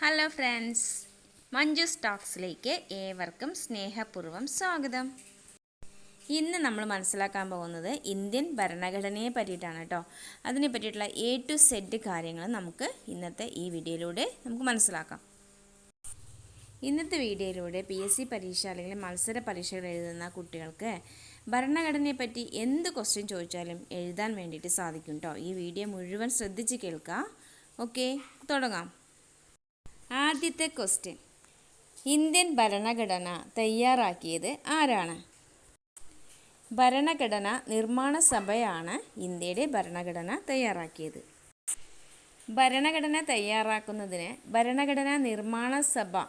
Hello friends Manju സ്റ്റോക്സിലേക്ക് ഏവർക്കും സ്നേഹപൂർവം സ്വാഗതം. ഇന്ന് നമ്മൾ മനസ്സിലാക്കാൻ പോകുന്നത് ഇന്ത്യൻ ഭരണഘടനയെ പറ്റിയിട്ടാണ് കേട്ടോ. അതിനെ പറ്റിയിട്ടുള്ള എ ടു സെഡ് കാര്യങ്ങൾ നമുക്ക് ഇന്നത്തെ ഈ വീഡിയോയിലൂടെ നമുക്ക് മനസ്സിലാക്കാം. ഇന്നത്തെ വീഡിയോയിലൂടെ പി എസ് സി പരീക്ഷ അല്ലെങ്കിൽ മത്സര പരീക്ഷകൾ എഴുതുന്ന കുട്ടികൾക്ക് ഭരണഘടനയെ പറ്റി എന്ത് ക്വസ്റ്റ്യൻ ചോദിച്ചാലും എഴുതാൻ വേണ്ടിയിട്ട് സാധിക്കും കേട്ടോ. ഈ വീഡിയോ മുഴുവൻ ശ്രദ്ധിച്ച് കേൾക്കുക ഓക്കെ തുടങ്ങാം. ആദ്യത്തെ ക്വസ്റ്റ്യൻ. ഇന്ത്യൻ ഭരണഘടന തയ്യാറാക്കിയത് ആരാണ്? ഭരണഘടന നിർമ്മാണ സഭയാണ് ഇന്ത്യയുടെ ഭരണഘടന തയ്യാറാക്കിയത്. ഭരണഘടന തയ്യാറാക്കുന്നതിന് ഭരണഘടനാ നിർമ്മാണ സഭ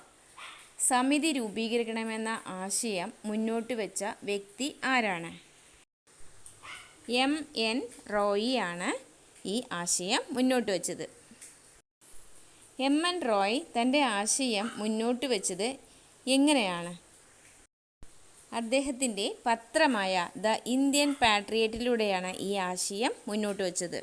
സമിതി രൂപീകരിക്കണമെന്ന ആശയം മുന്നോട്ട് വെച്ച വ്യക്തി ആരാണ്? എം. എൻ. റോയിയാണ് ഈ ആശയം മുന്നോട്ട് വെച്ചത്. എം എൻ റോയ് തന്റെ ആശയം മുന്നോട്ട് വെച്ചത് എങ്ങനെയാണ്? അദ്ദേഹത്തിന്റെ പത്രമായ ദ ഇന്ത്യൻ പാട്രിയറ്റിലൂടെയാണ് ഈ ആശയം മുന്നോട്ട് വെച്ചത്.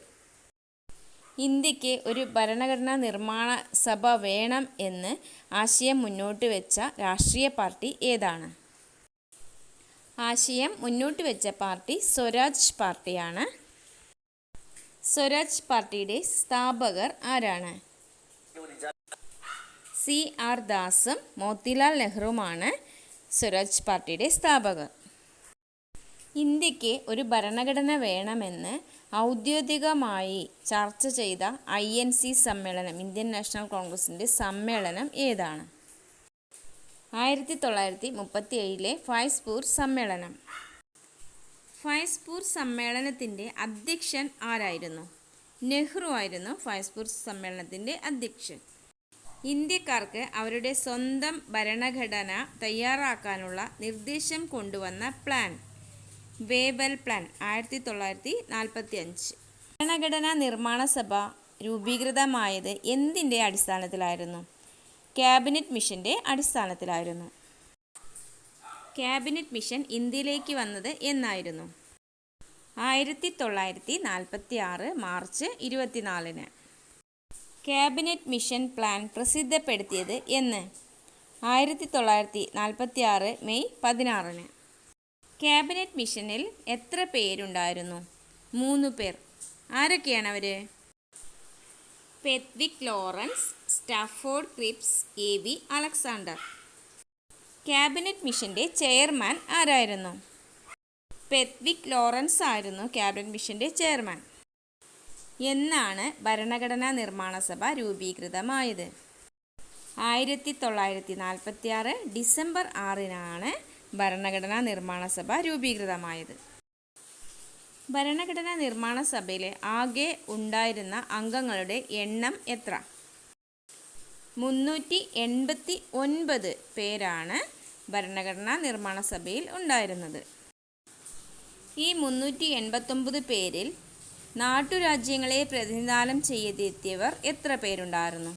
ഇന്ത്യയ്ക്ക് ഒരു ഭരണഘടനാ നിർമ്മാണ സഭ വേണം എന്ന് ആശയം മുന്നോട്ട് വെച്ച രാഷ്ട്രീയ പാർട്ടി ഏതാണ്? ആശയം മുന്നോട്ട് വെച്ച പാർട്ടി സ്വരാജ് പാർട്ടിയാണ്. സ്വരാജ് പാർട്ടിയുടെ സ്ഥാപകർ ആരാണ്? സി ആർ ദാസും മോത്തിലാൽ നെഹ്റുവുമാണ് സ്വരാജ് പാർട്ടിയുടെ സ്ഥാപകർ. ഇന്ത്യയ്ക്ക് ഒരു ഭരണഘടന വേണമെന്ന് ഔദ്യോഗികമായി ചർച്ച ചെയ്ത ഐ എൻ സി സമ്മേളനം ഇന്ത്യൻ നാഷണൽ കോൺഗ്രസിന്റെ സമ്മേളനം ഏതാണ്? ആയിരത്തി തൊള്ളായിരത്തി മുപ്പത്തി ഏഴിലെ ഫൈസ്പൂർ സമ്മേളനം. ഫൈസ്പൂർ സമ്മേളനത്തിന്റെ അധ്യക്ഷൻ ആരായിരുന്നു? നെഹ്റു ആയിരുന്നു ഫൈസ്പൂർ സമ്മേളനത്തിന്റെ അധ്യക്ഷൻ. ഇന്ത്യക്കാർക്ക് അവരുടെ സ്വന്തം ഭരണഘടന തയ്യാറാക്കാനുള്ള നിർദ്ദേശം കൊണ്ടുവന്ന പ്ലാൻ വേബൽ പ്ലാൻ ആയിരത്തി തൊള്ളായിരത്തി നാൽപ്പത്തി അഞ്ച് ഭരണഘടനാ നിർമ്മാണ സഭ രൂപീകൃതമായത് എന്തിന്റെ അടിസ്ഥാനത്തിലായിരുന്നു? ക്യാബിനറ്റ് മിഷന്റെ അടിസ്ഥാനത്തിലായിരുന്നു. ക്യാബിനറ്റ് മിഷൻ ഇന്ത്യയിലേക്ക് വന്നത് എന്നായിരുന്നു. ആയിരത്തി തൊള്ളായിരത്തി നാൽപ്പത്തി ആറ് മാർച്ച് ഇരുപത്തിനാലിന്. ക്യാബിനറ്റ് മിഷൻ പ്ലാൻ പ്രസിദ്ധപ്പെടുത്തിയത് എന്ന്. ആയിരത്തി തൊള്ളായിരത്തി നാൽപ്പത്തി ആറ് മെയ് പതിനാറിന്. ക്യാബിനറ്റ് മിഷനിൽ എത്ര പേരുണ്ടായിരുന്നു? മൂന്ന് പേർ. ആരൊക്കെയാണ് അവർ Pethick Lawrence Stafford Cripps A V Alexander. Cabinet മിഷന്റെ ചെയർമാൻ ആരായിരുന്നു? പെത്വിക് ലോറൻസ് ആയിരുന്നു ക്യാബിനറ്റ് മിഷന്റെ ചെയർമാൻ. എന്നാണ് ഭരണഘടനാ നിർമ്മാണ സഭ രൂപീകൃതമായത്. ആയിരത്തി തൊള്ളായിരത്തി നാൽപ്പത്തി ആറ് ഡിസംബർ ആറിനാണ് ഭരണഘടനാ നിർമ്മാണ സഭ രൂപീകൃതമായത്. ഭരണഘടനാ നിർമ്മാണ സഭയിലെ ആകെ ഉണ്ടായിരുന്ന അംഗങ്ങളുടെ എണ്ണം എത്ര? മുന്നൂറ്റി എൺപത്തി ഒൻപത് പേരാണ് ഭരണഘടനാ നിർമ്മാണ സഭയിൽ ഉണ്ടായിരുന്നത്. ഈ മുന്നൂറ്റി എൺപത്തൊമ്പത് പേരിൽ നാട്ടുരാജ്യങ്ങളെ പ്രതിനിധാനം ചെയ്തെത്തിയവർ എത്ര പേരുണ്ടായിരുന്നു?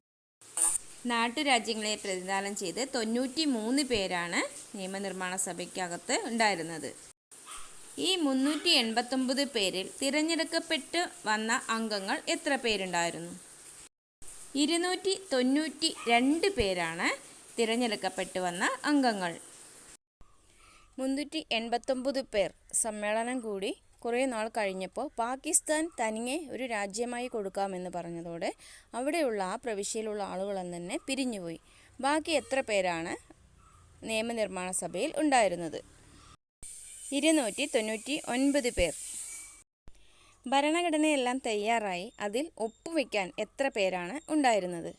നാട്ടുരാജ്യങ്ങളെ പ്രതിനിധാനം ചെയ്ത് തൊണ്ണൂറ്റി മൂന്ന് പേരാണ് നിയമനിർമ്മാണ സഭയ്ക്കകത്ത് ഉണ്ടായിരുന്നത്. ഈ മുന്നൂറ്റി എൺപത്തൊമ്പത് പേരിൽ തിരഞ്ഞെടുക്കപ്പെട്ട് വന്ന അംഗങ്ങൾ എത്ര പേരുണ്ടായിരുന്നു? ഇരുന്നൂറ്റി തൊണ്ണൂറ്റി രണ്ട് പേരാണ് തിരഞ്ഞെടുക്കപ്പെട്ട് വന്ന അംഗങ്ങൾ. മുന്നൂറ്റി എൺപത്തൊമ്പത് പേർ സമ്മേളനം കൂടി കുറേ നാൾ കഴിഞ്ഞപ്പോൾ പാകിസ്ഥാൻ തനിയെ ഒരു രാജ്യമായി കൊടുക്കാമെന്ന് പറഞ്ഞതോടെ അവിടെയുള്ള ആ പ്രവിശ്യയിലുള്ള ആളുകളെന്ന് തന്നെ പിരിഞ്ഞുപോയി. ബാക്കി എത്ര പേരാണ് നിയമനിർമ്മാണ സഭയിൽ ഉണ്ടായിരുന്നത്? ഇരുന്നൂറ്റി തൊണ്ണൂറ്റി ഒൻപത് പേർ. ഭരണഘടനയെല്ലാം തയ്യാറായി അതിൽ ഒപ്പുവെക്കാൻ എത്ര പേരാണ് ഉണ്ടായിരുന്നത്?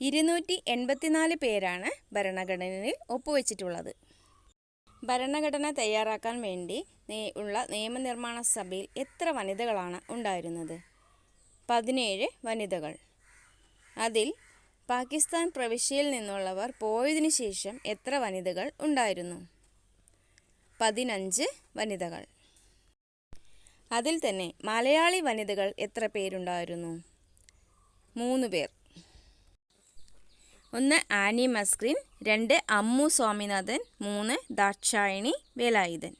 ഇരുന്നൂറ്റി എൺപത്തിനാല് പേരാണ് ഭരണഘടനയിൽ ഒപ്പുവെച്ചിട്ടുള്ളത്. ഭരണഘടന തയ്യാറാക്കാൻ വേണ്ടി ഉള്ള നിയമനിർമ്മാണ സഭയിൽ എത്ര വനിതകളാണ് ഉണ്ടായിരുന്നത്? പതിനേഴ് വനിതകൾ. അതിൽ പാകിസ്ഥാൻ പ്രവിശ്യയിൽ നിന്നുള്ളവർ പോയതിനു ശേഷം എത്ര വനിതകൾ ഉണ്ടായിരുന്നു? പതിനഞ്ച് വനിതകൾ. അതിൽ തന്നെ മലയാളി വനിതകൾ എത്ര പേരുണ്ടായിരുന്നു? മൂന്ന് പേർ. ഒന്ന് ആനി മസ്ക്രീൻ രണ്ട് അമ്മു സ്വാമിനാഥൻ മൂന്ന് ദാക്ഷായണി വേലായുധൻ.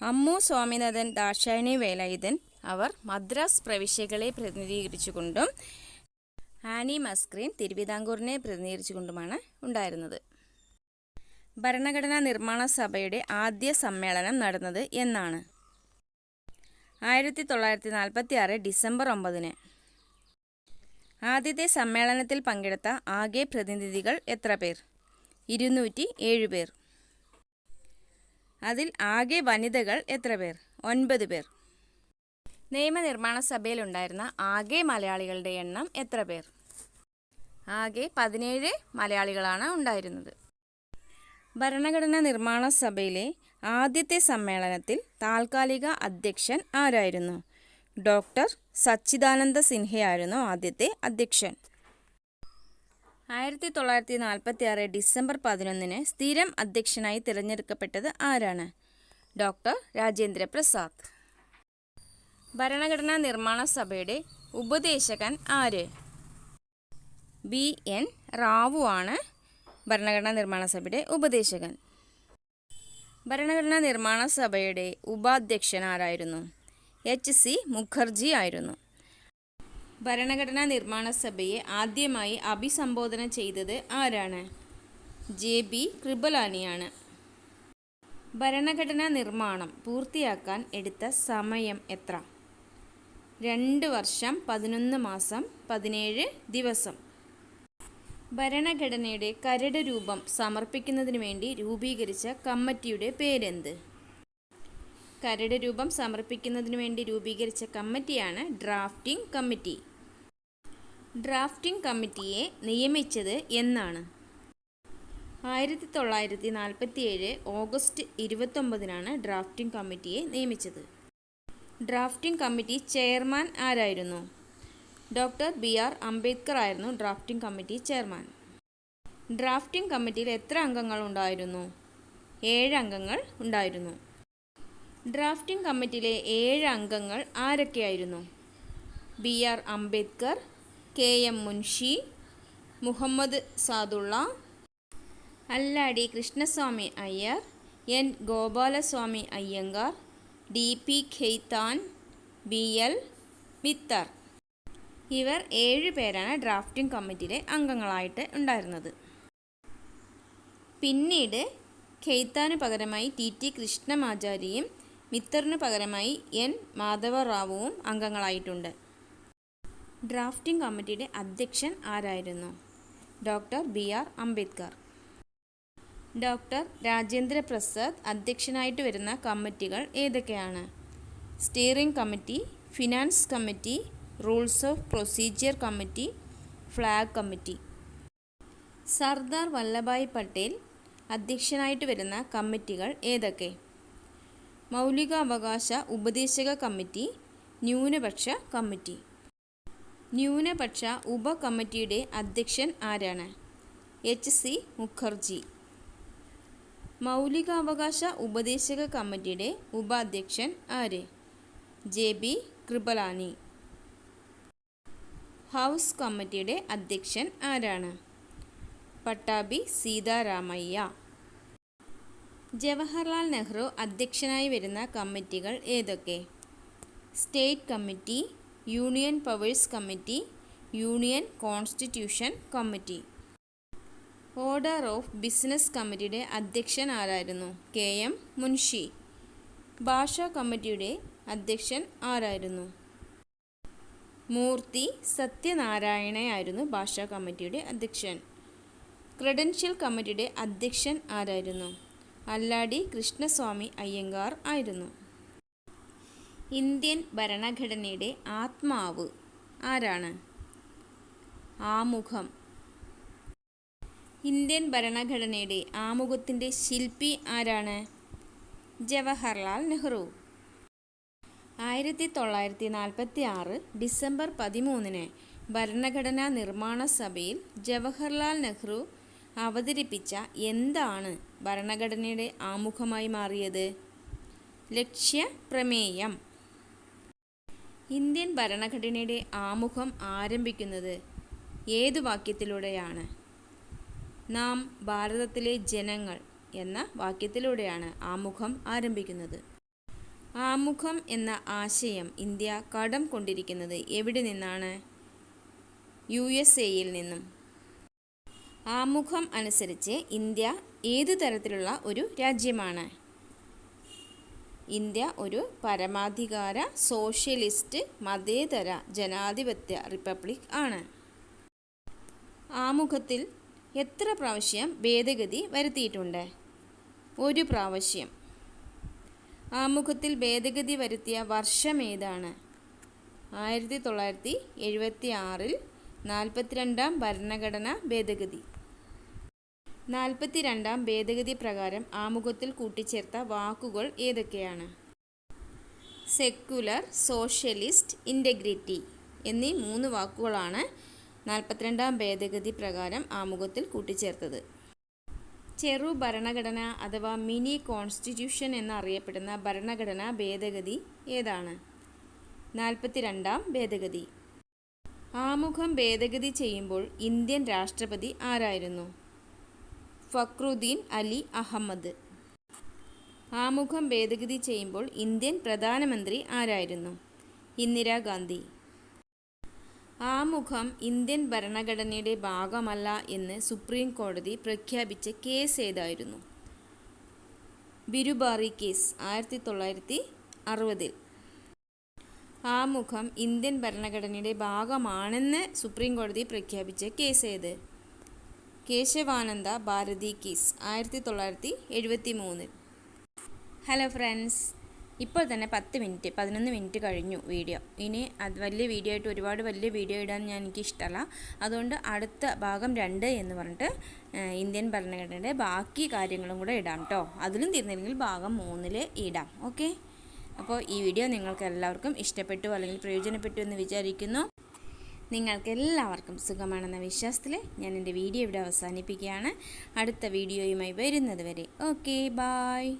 അമ്മു സ്വാമിനാഥൻ ദാക്ഷായണി വേലായുധൻ അവർ മദ്രാസ് പ്രവിശ്യകളെ പ്രതിനിധീകരിച്ചുകൊണ്ടും ആനി മസ്ക്രീൻ തിരുവിതാംകൂറിനെ പ്രതിനിധീകരിച്ചുകൊണ്ടുമാണ് ഉണ്ടായിരുന്നത്. ഭരണഘടനാ നിർമ്മാണ സഭയുടെ ആദ്യ സമ്മേളനം നടന്നത് എന്നാണ്. ആയിരത്തി തൊള്ളായിരത്തി നാൽപ്പത്തി ആറ് ഡിസംബർ ഒമ്പതിന്. ആദ്യത്തെ സമ്മേളനത്തിൽ പങ്കെടുത്ത ആകെ പ്രതിനിധികൾ എത്ര പേർ? ഇരുന്നൂറ്റി ഏഴ് പേർ. അതിൽ ആകെ വനിതകൾ എത്ര പേർ? ഒൻപത് പേർ. നിയമനിർമ്മാണ സഭയിലുണ്ടായിരുന്ന ആകെ മലയാളികളുടെ എണ്ണം എത്ര പേർ? ആകെ പതിനേഴ് മലയാളികളാണ് ഉണ്ടായിരുന്നത്. ഭരണഘടനാ നിർമ്മാണ സഭയിലെ ആദ്യത്തെ സമ്മേളനത്തിൽ താൽക്കാലിക അധ്യക്ഷൻ ആരായിരുന്നു? ഡോക്ടർ സച്ചിദാനന്ദ സിൻഹയായിരുന്നു ആദ്യത്തെ അധ്യക്ഷൻ. ആയിരത്തി തൊള്ളായിരത്തി നാൽപ്പത്തി ആറ് ഡിസംബർ പതിനൊന്നിന് സ്ഥിരം അധ്യക്ഷനായി തിരഞ്ഞെടുക്കപ്പെട്ടത് ആരാണ്? ഡോക്ടർ രാജേന്ദ്ര പ്രസാദ്. ഭരണഘടനാ നിർമ്മാണ സഭയുടെ ഉപദേശകൻ ആര്? ബി. എൻ. റാവു ആണ് ഭരണഘടനാ നിർമ്മാണ സഭയുടെ ഉപദേശകൻ. ഭരണഘടനാ നിർമ്മാണ സഭയുടെ ഉപാധ്യക്ഷൻ ആരായിരുന്നു? എച്ച് സി മുഖർജി ആയിരുന്നു. ഭരണഘടനാ നിർമ്മാണ സഭയെ ആദ്യമായി അഭിസംബോധന ചെയ്തത് ആരാണ്? ജെ ബി കൃപലാനിയാണ്. ഭരണഘടനാ നിർമ്മാണം പൂർത്തിയാക്കാൻ എടുത്ത സമയം എത്ര? രണ്ട് വർഷം പതിനൊന്ന് മാസം പതിനേഴ് ദിവസം. ഭരണഘടനയുടെ കരട് രൂപം സമർപ്പിക്കുന്നതിന് വേണ്ടി രൂപീകരിച്ച കമ്മിറ്റിയുടെ പേരെന്ത്? കരട് രൂപം സമർപ്പിക്കുന്നതിന് വേണ്ടി രൂപീകരിച്ച കമ്മിറ്റിയാണ് ഡ്രാഫ്റ്റിംഗ് കമ്മിറ്റി. ഡ്രാഫ്റ്റിംഗ് കമ്മിറ്റിയെ നിയമിച്ചത് എന്നാണ്. ആയിരത്തി തൊള്ളായിരത്തി നാൽപ്പത്തി ഏഴ് ഓഗസ്റ്റ് ഇരുപത്തൊമ്പതിനാണ് ഡ്രാഫ്റ്റിംഗ് കമ്മിറ്റിയെ നിയമിച്ചത്. ഡ്രാഫ്റ്റിംഗ് കമ്മിറ്റി ചെയർമാൻ ആരായിരുന്നു? ഡോക്ടർ ബി ആർ അംബേദ്കർ ആയിരുന്നു ഡ്രാഫ്റ്റിംഗ് കമ്മിറ്റി ചെയർമാൻ. ഡ്രാഫ്റ്റിംഗ് കമ്മിറ്റിയിൽ എത്ര അംഗങ്ങൾ ഉണ്ടായിരുന്നു? ഏഴ് അംഗങ്ങൾ ഉണ്ടായിരുന്നു. ഡ്രാഫ്റ്റിംഗ് കമ്മിറ്റിയിലെ ഏഴ് അംഗങ്ങൾ ആരൊക്കെയായിരുന്നു? B R Ambedkar K M Munshi Muhammad Saadulla Alladi Krishnaswami Ayyar N Gopalaswami Ayyangar D P Khaitan B L Mitter. ഇവർ ഏഴ് പേരാണ് ഡ്രാഫ്റ്റിംഗ് കമ്മിറ്റിയിലെ അംഗങ്ങളായിട്ട് ഉണ്ടായിരുന്നത്. പിന്നീട് ഖെയ്ത്താന് പകരമായി ടി ടി കൃഷ്ണമാചാരിയും മിത്തറിന് പകരമായി എൻ. മാധവറാവുവും അംഗങ്ങളായിട്ടുണ്ട്. ഡ്രാഫ്റ്റിംഗ് കമ്മിറ്റിയുടെ അധ്യക്ഷൻ ആരായിരുന്നു? Doctor B. R. Ambedkar. Doctor Rajendra Prasad അധ്യക്ഷനായിട്ട് വരുന്ന കമ്മിറ്റികൾ ഏതൊക്കെയാണ്? Steering committee finance committee rules of procedure committee flag committee. Sardar Vallabhbhai Patel അധ്യക്ഷനായിട്ട് വരുന്ന കമ്മിറ്റികൾ ഏതൊക്കെ? മൗലികാവകാശ ഉപദേശക കമ്മിറ്റി ന്യൂനപക്ഷ കമ്മിറ്റി. ന്യൂനപക്ഷ ഉപകമ്മിറ്റിയുടെ അധ്യക്ഷൻ ആരാണ്? എച്ച്. സി. മുഖർജി. മൗലികാവകാശ ഉപദേശക കമ്മിറ്റിയുടെ ഉപാധ്യക്ഷൻ ആര്? ജെ. ബി. കൃപലാനി. ഹൗസ് കമ്മിറ്റിയുടെ അധ്യക്ഷൻ ആരാണ്? പട്ടാഭി സീതാരാമയ്യ. ജവഹർലാൽ നെഹ്റു അധ്യക്ഷനായി വരുന്ന കമ്മിറ്റികൾ ഏതൊക്കെ? State committee union powers committee union constitution committee. Order of business കമ്മിറ്റിയുടെ അധ്യക്ഷൻ ആരായിരുന്നു? K M Munshi. ഭാഷാ കമ്മിറ്റിയുടെ അധ്യക്ഷൻ ആരായിരുന്നു? മൂർത്തി സത്യനാരായണയായിരുന്നു ഭാഷാ കമ്മിറ്റിയുടെ അധ്യക്ഷൻ. ക്രെഡൻഷ്യൽ കമ്മിറ്റിയുടെ അധ്യക്ഷൻ ആരായിരുന്നു? അല്ലാടി കൃഷ്ണസ്വാമി അയ്യങ്കാർ ആയിരുന്നു. ഇന്ത്യൻ ഭരണഘടനയുടെ ആത്മാവ് ആരാണ്? ആമുഖം. ഇന്ത്യൻ ഭരണഘടനയുടെ ആമുഖത്തിന്റെ ശില്പി ആരാണ്? ജവഹർലാൽ നെഹ്റു. ആയിരത്തി തൊള്ളായിരത്തി നാൽപ്പത്തി ആറ് ഡിസംബർ പതിമൂന്നിന് ഭരണഘടനാ നിർമ്മാണ സഭയിൽ ജവഹർലാൽ നെഹ്റു അവതരിപ്പിച്ച എന്താണ് ഭരണഘടനയുടെ ആമുഖമായി മാറിയത്? ലക്ഷ്യ പ്രമേയം ഇന്ത്യൻ ഭരണഘടനയുടെ ആമുഖം ആരംഭിക്കുന്നത് ഏതു വാക്യത്തിലൂടെയാണ്? നാം ഭാരതത്തിലെ ജനങ്ങൾ എന്ന വാക്യത്തിലൂടെയാണ് ആമുഖം ആരംഭിക്കുന്നത്. ആമുഖം എന്ന ആശയം ഇന്ത്യ കടം കൊണ്ടിരിക്കുന്നത് എവിടെ നിന്നാണ്? യു എസ് എയിൽ നിന്നും. ആമുഖം അനുസരിച്ച് ഇന്ത്യ ഏതു തരത്തിലുള്ള ഒരു രാജ്യമാണ്? ഇന്ത്യ ഒരു പരമാധികാര സോഷ്യലിസ്റ്റ് മതേതര ജനാധിപത്യ റിപ്പബ്ലിക് ആണ്. ആമുഖത്തിൽ എത്ര പ്രാവശ്യം ഭേദഗതി വരുത്തിയിട്ടുണ്ട്? ഒരു പ്രാവശ്യം. ആമുഖത്തിൽ ഭേദഗതി വരുത്തിയ വർഷം ഏതാണ്? ആയിരത്തി തൊള്ളായിരത്തി എഴുപത്തി ആറിൽ നാൽപ്പത്തിരണ്ടാം ഭരണഘടനാ ഭേദഗതി. നാൽപ്പത്തിരണ്ടാം ഭേദഗതി പ്രകാരം ആമുഖത്തിൽ കൂട്ടിച്ചേർത്ത വാക്കുകൾ ഏതൊക്കെയാണ്? സെക്കുലർ സോഷ്യലിസ്റ്റ് ഇന്റഗ്രിറ്റി എന്നീ മൂന്ന് വാക്കുകളാണ് നാൽപ്പത്തിരണ്ടാം ഭേദഗതി പ്രകാരം ആമുഖത്തിൽ കൂട്ടിച്ചേർത്തത്. ചെറു ഭരണഘടന അഥവാ മിനി കോൺസ്റ്റിറ്റ്യൂഷൻ എന്നറിയപ്പെടുന്ന ഭരണഘടനാ ഭേദഗതി ഏതാണ്? നാൽപ്പത്തിരണ്ടാം ഭേദഗതി. ആമുഖം ഭേദഗതി ചെയ്യുമ്പോൾ ഇന്ത്യൻ രാഷ്ട്രപതി ആരായിരുന്നു? ഫക്രുദ്ദീൻ അലി അഹമ്മദ്. ആമുഖം ഭേദഗതി ചെയ്യുമ്പോൾ ഇന്ത്യൻ പ്രധാനമന്ത്രി ആരായിരുന്നു? ഇന്ദിരാഗാന്ധി ആമുഖം ഇന്ത്യൻ ഭരണഘടനയുടെ ഭാഗമല്ല എന്ന് സുപ്രീം കോടതി പ്രഖ്യാപിച്ച കേസ് ഏതായിരുന്നു? ബിരുബാറി കേസ് ആയിരത്തി തൊള്ളായിരത്തി അറുപതിൽ ആമുഖം ഇന്ത്യൻ ഭരണഘടനയുടെ ഭാഗമാണെന്ന് സുപ്രീം കോടതി പ്രഖ്യാപിച്ച കേസ് ഏത്? കേശവാനന്ദ ഭാരതി കീസ് ആയിരത്തി തൊള്ളായിരത്തി എഴുപത്തി മൂന്നിൽ ഹലോ ഫ്രണ്ട്സ് ഇപ്പോൾ തന്നെ പത്ത് മിനിറ്റ് പതിനൊന്ന് മിനിറ്റ് കഴിഞ്ഞു വീഡിയോ. ഇനി അത് വലിയ വീഡിയോ ആയിട്ട് ഒരുപാട് വലിയ വീഡിയോ ഇടാൻ ഞാൻ എനിക്ക് ഇഷ്ടമല്ല. അതുകൊണ്ട് അടുത്ത ഭാഗം രണ്ട് എന്ന് പറഞ്ഞിട്ട് ഇന്ത്യൻ ഭരണഘടനയുടെ ബാക്കി കാര്യങ്ങളും കൂടെ ഇടാം കേട്ടോ അതിലും തീർന്നില്ലെങ്കിൽ ഭാഗം മൂന്നിൽ ഇടാം. ഓക്കെ? അപ്പോൾ ഈ വീഡിയോ നിങ്ങൾക്ക് എല്ലാവർക്കും ഇഷ്ടപ്പെട്ടു അല്ലെങ്കിൽ പ്രയോജനപ്പെട്ടു എന്ന് വിചാരിക്കുന്നു. നിങ്ങൾക്ക് എല്ലാവർക്കും സുഖമാണെന്ന വിശ്വാസത്തിൽ ഞാൻ എന്റെ വീഡിയോ ഇവിടെ അവസാനിപ്പിക്കുകയാണ്. അടുത്ത വീഡിയോയുമായി വരുന്നത് വരെ. Okay bye